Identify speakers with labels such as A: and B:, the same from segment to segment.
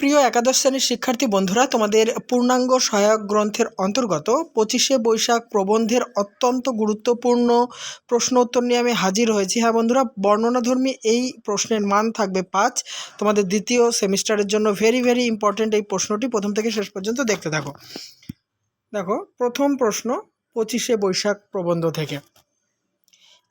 A: প্রিয় একাদশ শ্রেণির শিক্ষার্থী বন্ধুরা, তোমাদের পূর্ণাঙ্গ সহায়ক গ্রন্থের অন্তর্গত পঁচিশে বৈশাখ প্রবন্ধের অত্যন্ত গুরুত্বপূর্ণ প্রশ্ন উত্তর নিয়ে আমি হাজির হয়েছি। হ্যাঁ বন্ধুরা, বর্ণনাধর্মী এই প্রশ্নের মান থাকবে পাঁচ। তোমাদের দ্বিতীয় সেমিস্টারের জন্য ভেরি ভেরি ইম্পর্ট্যান্ট এই প্রশ্নটি প্রথম থেকে শেষ পর্যন্ত দেখতে থাকো। দেখো, প্রথম প্রশ্ন পঁচিশে বৈশাখ প্রবন্ধ থেকে।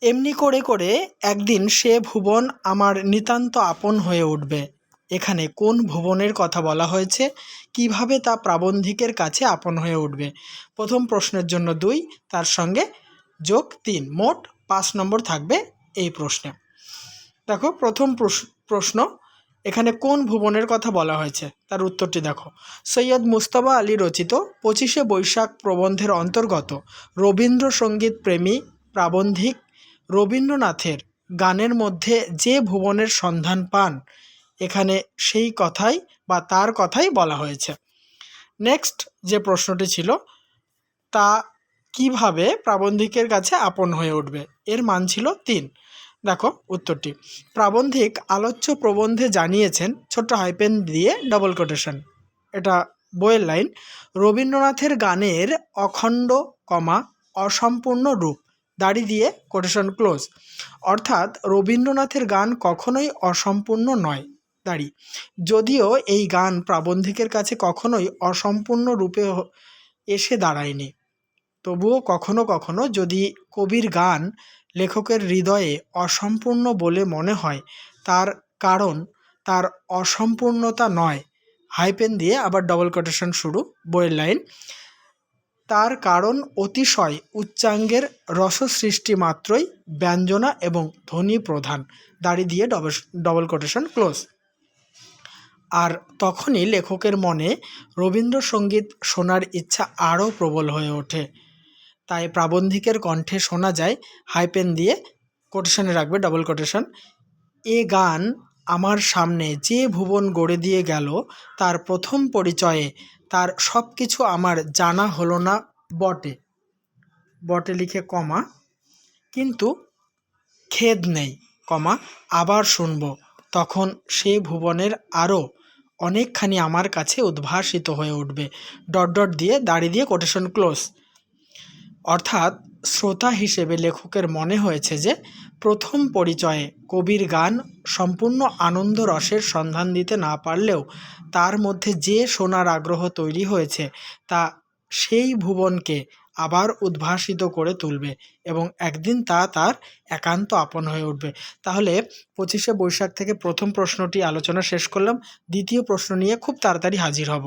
A: এমনি করে করে একদিন সে ভুবন আমার নিতান্ত আপন হয়ে উঠবে। এখানে কোন ভুবনের কথা বলা হয়েছে? কীভাবে তা প্রাবন্ধিকের কাছে আপন হয়ে উঠবে? প্রথম প্রশ্নের জন্য দুই, তার সঙ্গে যোগ তিন। মোট পাঁচ নম্বর থাকবে এই প্রশ্নে। দেখো, প্রথম প্রশ- প্রশ্ন, এখানে কোন ভুবনের কথা বলা হয়েছে? তার উত্তরটি দেখো। সৈয়দ মুস্তফা আলী রচিত পঁচিশে বৈশাখ প্রবন্ধের অন্তর্গত রবীন্দ্রসঙ্গীত প্রেমী প্রাবন্ধিক রবীন্দ্রনাথের গানের মধ্যে যে ভুবনের সন্ধান পান এখানে সেই কথাই বা তার কথাই বলা হয়েছে। নেক্সট যে প্রশ্নটি ছিল, তা কীভাবে প্রাবন্ধিকের কাছে আপন হয়ে উঠবে? এর মান ছিল তিন। দেখো উত্তরটি। প্রাবন্ধিক আলোচ্য প্রবন্ধে জানিয়েছেন, ছোট্ট হাইপেন দিয়ে ডবল কোটেশন এটা বইয়ের লাইন। রবীন্দ্রনাথের গানের অখণ্ড কমা অসম্পূর্ণ রূপ, দাড়ি দিয়ে কোটেশন ক্লোজ অর্থাৎ রবীন্দ্রনাথের গান কখনোই অসম্পূর্ণ নয়। দাড়ি। যদিও এই গান প্রাবন্ধিকের কাছে কখনোই অসম্পূর্ণ রূপে এসে দাঁড়ায়নি। তবুও কখনো কখনো যদি কবির গান লেখকের হৃদয়ে অসম্পূর্ণ বলে মনে হয়, তার কারণ তার অসম্পূর্ণতা নয়। হাইপেন দিয়ে আবার ডবল কোটেশন শুরু, বইয়ের লাইন। তার কারণ অতিশয় উচ্চাঙ্গের রস সৃষ্টি মাত্রই ব্যঞ্জনা এবং ধ্বনি প্রধান। দাড়ি দিয়ে ডবল ডবল কোটেশন ক্লোজ আর তখনই লেখকের মনে রবীন্দ্রসঙ্গীত শোনার ইচ্ছা আরও প্রবল হয়ে ওঠে। তাই প্রাবন্ধিকের কণ্ঠে শোনা যায় হাইপেন দিয়ে কোটেশনে রাখবে, ডবল কোটেশন, এ গান আমার সামনে যে ভুবন গড়ে দিয়ে গেল, তার প্রথম পরিচয়ে তার সব কিছু আমার জানা হলো না বটে। বটে লিখে কমা, কিন্তু খেদ নেই। কমা, আবার শুনব। তখন সে ভুবনের আরও অনেকখানি আমার কাছে উদ্ভাসিত হয়ে উঠবে। ডট ডট দিয়ে দাড়ি দিয়ে কোটেশন ক্লোজ অর্থাৎ শ্রোতা হিসেবে লেখকের মনে হয়েছে যে, প্রথম পরিচয়ে কবির গান সম্পূর্ণ আনন্দ রসের সন্ধান দিতে না পারলেও তার মধ্যে যে শোনার আগ্রহ তৈরি হয়েছে, তা সেই ভুবনকে আবার উদ্ভাসিত করে তুলবে এবং একদিন তা তার একান্ত আপন হয়ে উঠবে। তাহলে পঁচিশে বৈশাখ থেকে প্রথম প্রশ্নটি আলোচনা শেষ করলাম। দ্বিতীয় প্রশ্ন নিয়ে খুব তাড়াতাড়ি হাজির হব।